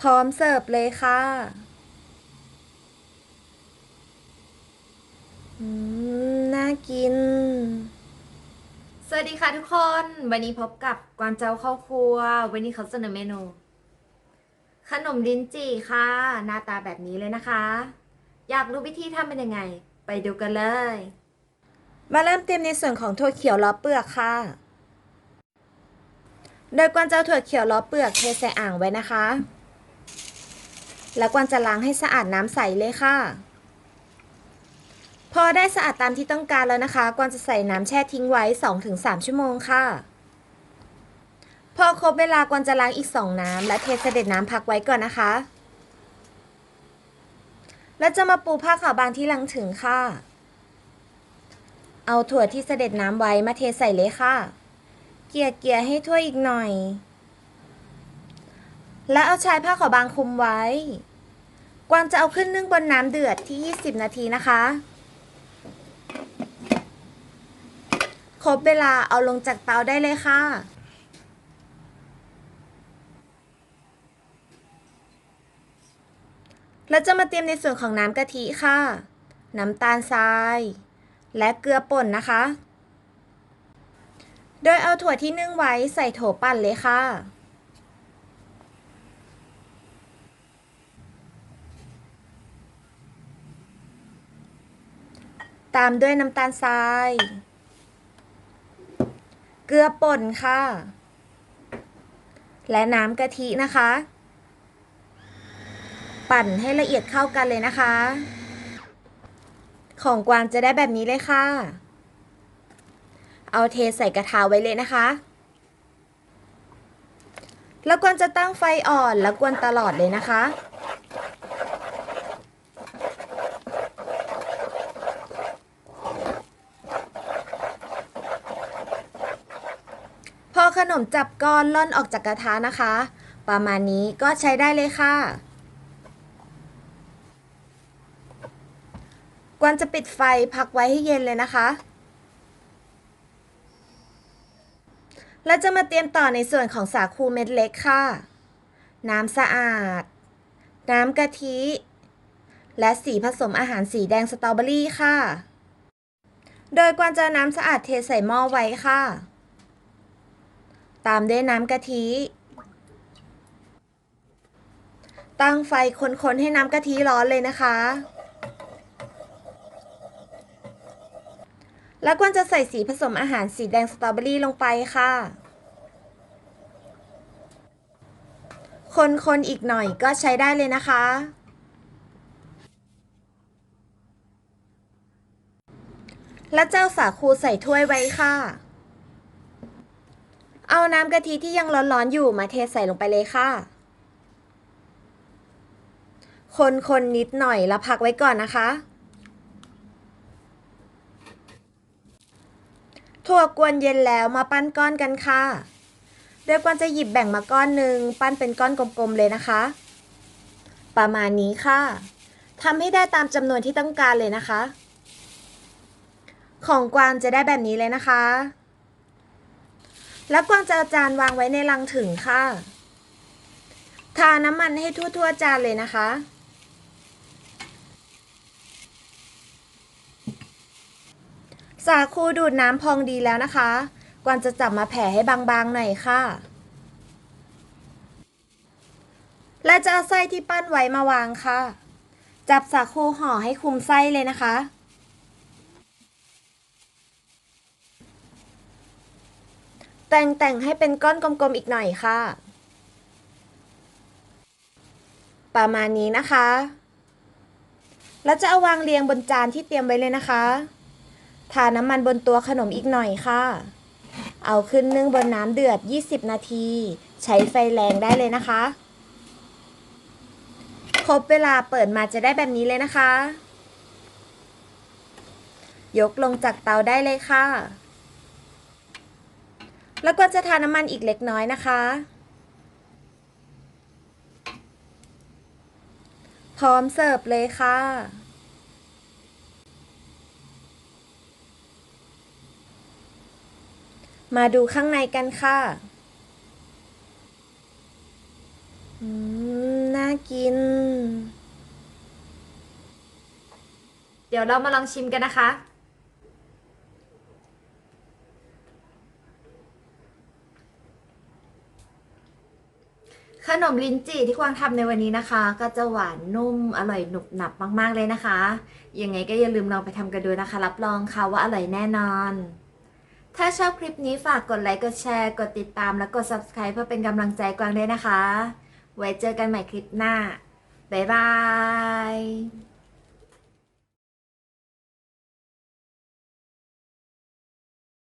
พร้อมเสิร์ฟเลยค่ะ อืม น่ากิน สวัสดีค่ะทุกคน วันนี้พบกับกวางเจ้าเข้าครัว วันนี้เขาเสนอเมนู ขนมลิ้นจี่ค่ะ หน้าตาแบบนี้เลยนะคะ อยากรู้วิธีทำเป็นยังไง ไปดูกันเลย มาเริ่มเตรียมในส่วนของถั่วเขียวล้อเปลือกค่ะ โดยกวางจะเอาถั่วเขียวล้อเปลือกเทใส่อ่างไว้นะคะ แล้วกวางจะล้างให้สะอาดน้ำใสเลยค่ะ พอได้สะอาดตามที่ต้องการแล้วนะคะกวางจะใส่น้ำแช่ทิ้งไว้ 2-3 ชั่วโมงค่ะ พอครบเวลากวางจะล้างอีก 2 น้ำและเทเสด็จน้ำพักไว้ก่อนนะคะ แล้วจะมาปูผ้าขาวบางที่ลังถึงค่ะ เอาถั่วที่เสด็จน้ำไว้มาเทใส่เลยค่ะ เกลี่ยเกลี่ยให้ทั่วอีกหน่อย แล้วเอาชายผ้าขาวบางคลุมไว้ กวางจะเอาขึ้นนึ่งบนน้ำเดือดที่ 20 นาทีนะคะ ครบเวลาเอาลงจากเตาได้เลยค่ะแล้วจะมาเตรียมในส่วนของน้ำกะทิค่ะ น้ำตาลทราย และเกลือป่นนะคะ โดยเอาถั่วที่นึ่งไว้ใส่โถปั่นเลยค่ะ ตามด้วยน้ำตาลทราย เกลือป่นค่ะ และน้ำกะทินะคะ ปั่นให้ละเอียดเข้ากันเลยนะคะ ของกวางจะได้แบบนี้เลยค่ะ เอาเทใส่กระทะไว้เลยนะคะ แล้วกวนจะตั้งไฟอ่อนแล้วกวนตลอดเลยนะคะ ขนมจับก้อนล่อนออกจากกระทะนะคะ ประมาณนี้ก็ใช้ได้เลยค่ะ กวนจะปิดไฟพักไว้ให้เย็นเลยนะคะแล้วจะมาเตรียมต่อในส่วนของสาคูเม็ดเล็กค่ะ น้ำสะอาด น้ำกะทิ และสีผสมอาหารสีแดงสตรอเบอรี่ค่ะ โดยกวนจะน้ำสะอาดเทใส่หม้อไว้ค่ะ ตามด้วยน้ำกะทิ ตั้งไฟคนๆให้น้ำกะทิร้อนเลยนะคะ แล้วกวนจะใส่สีผสมอาหารสีแดงสตรอเบอรี่ลงไปค่ะ คนๆอีกหน่อยก็ใช้ได้เลยนะคะแล้วเจ้าสาคูใส่ถ้วยไว้ค่ะ เอาน้ำกะทิที่ยังร้อนๆอยู่มาเทใส่ลงไปเลยค่ะ คนๆนนิดหน่อยแล้วพักไว้ก่อนนะคะ ถั่วกวนเย็นแล้วมาปั้นก้อนกันค่ะ โดยกวนจะหยิบแบ่งมาก้อนหนึ่งปั้นเป็นก้อนกลมๆเลยนะคะ ประมาณนี้ค่ะทำให้ได้ตามจำนวนที่ต้องการเลยนะคะ ของกวางจะได้แบบนี้เลยนะคะ แล้วกวางจะเอาจานวางไว้ในลังถึงค่ะ ทาน้ำมันให้ทั่วๆจานเลยนะคะ สาคูดูดน้ำพองดีแล้วนะคะ กวางจะจับมาแผ่ให้บางๆหน่อยค่ะ และจะเอาไส้ที่ปั้นไว้มาวางค่ะ จับสาคูห่อให้คลุมไส้เลยนะคะ แต่งแต่งให้เป็นก้อนกลมๆอีกหน่อยค่ะ ประมาณนี้นะคะ แล้วจะเอาวางเรียงบนจานที่เตรียมไว้เลยนะคะทาน้ำมันบนตัวขนมอีกหน่อยค่ะ เอาขึ้นนึ่งบนน้ำเดือด 20 นาที ใช้ไฟแรงได้เลยนะคะ ครบเวลาเปิดมาจะได้แบบนี้เลยนะคะ ยกลงจากเตาได้เลยค่ะ แล้วก็จะทาน้ำมันอีกเล็กน้อยนะคะ พร้อมเสิร์ฟเลยค่ะ มาดูข้างในกันค่ะ อืม น่ากิน เดี๋ยวเรามาลองชิมกันนะคะ ขนมลิ้นจี่ที่กวางทำในวันนี้นะคะ ก็จะหวานนุ่มอร่อยหนุบหนับมากๆเลยนะคะ ยังไงก็อย่าลืมลองไปทำกันดูนะคะ รับรองค่ะว่าอร่อยแน่นอน ถ้าชอบคลิปนี้ฝากกดไลค์กดแชร์กดติดตามและกด subscribe เพื่อเป็นกำลังใจกวางด้วยนะคะ ไว้เจอกันใหม่คลิปหน้า บ๊ายบาย